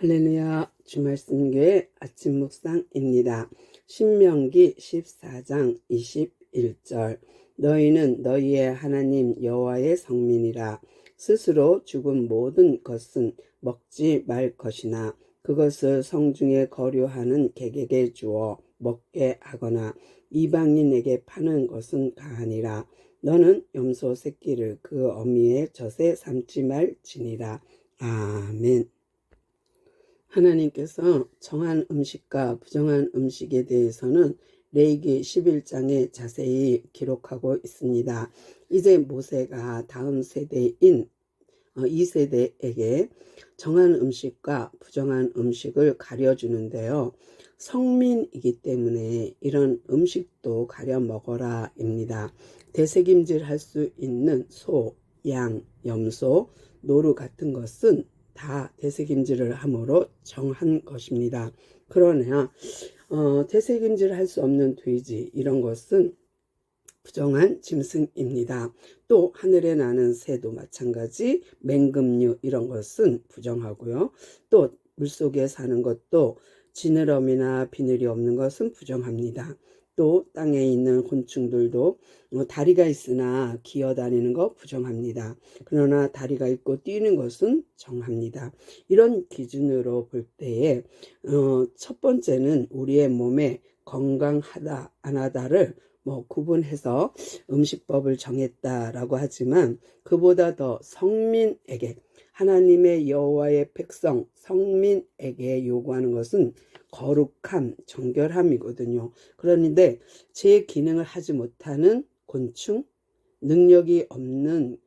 할렐루야 주말씀교회 아침 묵상입니다. 신명기 14장 21절. 너희는 너희의 하나님 여호와의 성민이라. 스스로 죽은 모든 것은 먹지 말 것이나 그것을 성중에 거류하는 객에게 주어 먹게 하거나 이방인에게 파는 것은 가하니라. 너는 염소 새끼를 그 어미의 젖에 삼지 말지니라. 아멘 하나님께서 정한 음식과 부정한 음식에 대해서는 레이기 11장에 자세히 기록하고 있습니다. 이제 모세가 다음 세대인 어, 이 세대에게 정한 음식과 부정한 음식을 가려주는데요. 성민이기 때문에 이런 음식도 가려 먹어라입니다. 대책임질 할 수 있는 소, 양, 염소, 노루 같은 것은 다 대책임질을 함으로 정한 것입니다. 그러나 어, 대책임질을 할수 없는 돼지 이런 것은 부정한 짐승입니다. 또 하늘에 나는 새도 마찬가지 맹금류 이런 것은 부정하고요. 또 물속에 사는 것도 지느러미나 비늘이 없는 것은 부정합니다. 또 땅에 있는 곤충들도 어, 다리가 있으나 기어다니는 것 부정합니다. 그러나 다리가 있고 뛰는 것은 정합니다. 이런 기준으로 볼 때에 어, 첫 번째는 우리의 몸에 건강하다 안 하다를 뭐 구분해서 음식법을 정했다라고 하지만 그보다 더 성민에게 하나님의 여호와의 백성 성민에게 요구하는 것은 거룩함, 정결함이거든요. 그런데 제 기능을 하지 못하는 곤충, 능력이 없는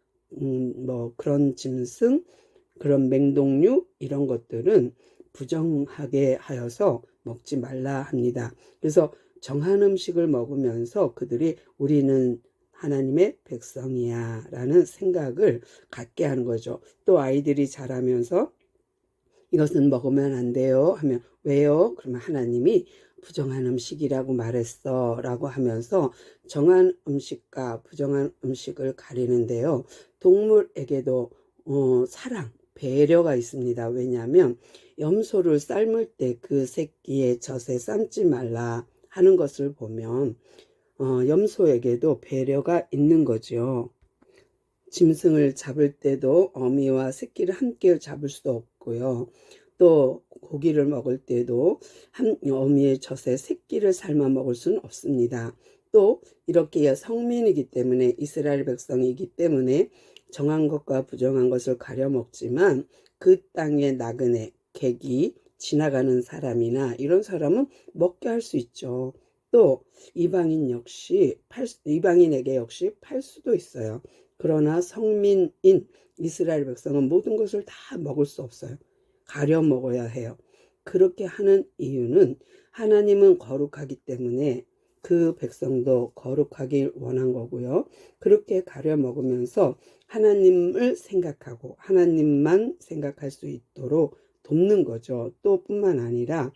음, 뭐 그런 짐승, 그런 맹동류 이런 것들은 부정하게 하여서 먹지 말라 합니다. 그래서 정한 음식을 먹으면서 그들이 우리는 하나님의 백성이야 라는 생각을 갖게 하는 거죠. 또 아이들이 자라면서 이것은 먹으면 안 돼요 하면 왜요? 그러면 하나님이 부정한 음식이라고 말했어 라고 하면서 정한 음식과 부정한 음식을 가리는데요. 동물에게도 어, 사랑, 배려가 있습니다. 왜냐하면 염소를 삶을 때 그 새끼의 젖에 삶지 말라 하는 것을 보면 어, 염소에게도 배려가 있는 거죠. 짐승을 잡을 때도 어미와 새끼를 함께 잡을 수도 없고요. 또 고기를 먹을 때도 한 어미의 젖에 새끼를 삶아 먹을 수는 없습니다. 또 이렇게 성민이기 때문에 이스라엘 백성이기 때문에 정한 것과 부정한 것을 가려 먹지만 그 땅의 나그네, 객이 지나가는 사람이나 이런 사람은 먹게 할 수 있죠. 또 이방인 역시 팔, 이방인에게 역시 팔 수도 있어요. 그러나 성민인 이스라엘 백성은 모든 것을 다 먹을 수 없어요. 가려 먹어야 해요. 그렇게 하는 이유는 하나님은 거룩하기 때문에 그 백성도 거룩하길 원한 거고요. 그렇게 가려 먹으면서 하나님을 생각하고 하나님만 생각할 수 있도록 돕는 거죠. 또 뿐만 아니라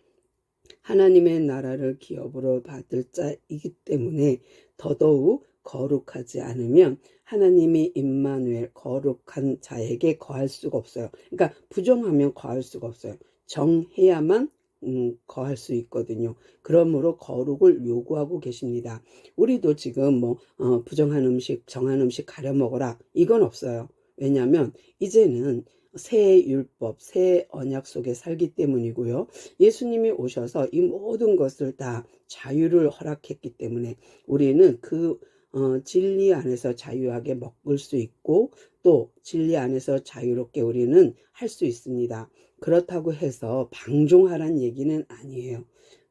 하나님의 나라를 기업으로 받을 자이기 때문에 더더욱 거룩하지 않으면 하나님이 임마누엘 거룩한 자에게 거할 수가 없어요. 그러니까 부정하면 거할 수가 없어요. 정해야만 음, 거할 수 있거든요. 그러므로 거룩을 요구하고 계십니다. 우리도 지금 뭐 어, 부정한 음식, 정한 음식 가려 먹어라 이건 없어요. 왜냐하면 이제는 새 율법, 새 언약 속에 살기 때문이고요. 예수님이 오셔서 이 모든 것을 다 자유를 허락했기 때문에 우리는 그 어, 진리 안에서 자유하게 먹을 수 있고 또 진리 안에서 자유롭게 우리는 할 수 있습니다. 그렇다고 해서 방종하란 얘기는 아니에요.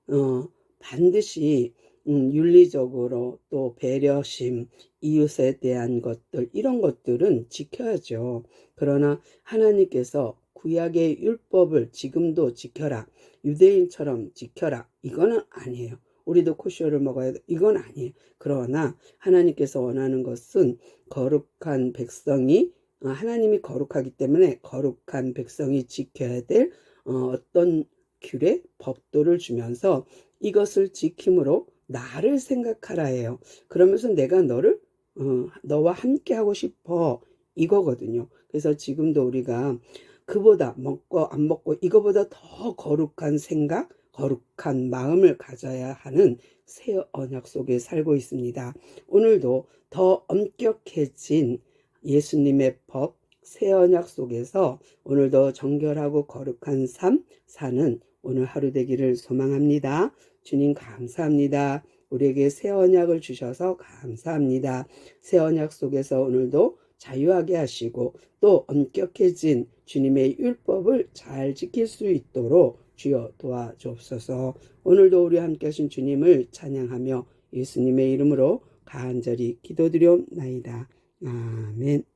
어, 반드시 음, 윤리적으로 또 배려심, 이웃에 대한 것들 이런 것들은 지켜야죠. 그러나 하나님께서 구약의 율법을 지금도 지켜라. 유대인처럼 지켜라. 이거는 아니에요. 우리도 코쇼를 먹어야 돼. 이건 아니에요. 그러나 하나님께서 원하는 것은 거룩한 백성이 어, 하나님이 거룩하기 때문에 거룩한 백성이 지켜야 될 어, 어떤 규례, 법도를 주면서 이것을 지킴으로 나를 생각하라 해요. 그러면서 내가 너를 어, 너와 함께 하고 싶어 이거거든요. 그래서 지금도 우리가 그보다 먹고 안 먹고 이거보다 더 거룩한 생각, 거룩한 마음을 가져야 하는 새 언약 속에 살고 있습니다. 오늘도 더 엄격해진 예수님의 법, 새 언약 속에서 오늘도 정결하고 거룩한 삶 사는 오늘 하루 되기를 소망합니다. 주님 감사합니다. 우리에게 새 언약을 주셔서 감사합니다. 새 언약 속에서 오늘도 자유하게 하시고 또 엄격해진 주님의 율법을 잘 지킬 수 있도록 주여 도와주옵소서. 오늘도 우리 함께 하신 주님을 찬양하며 예수님의 이름으로 간절히 기도드려옵나이다. 아멘.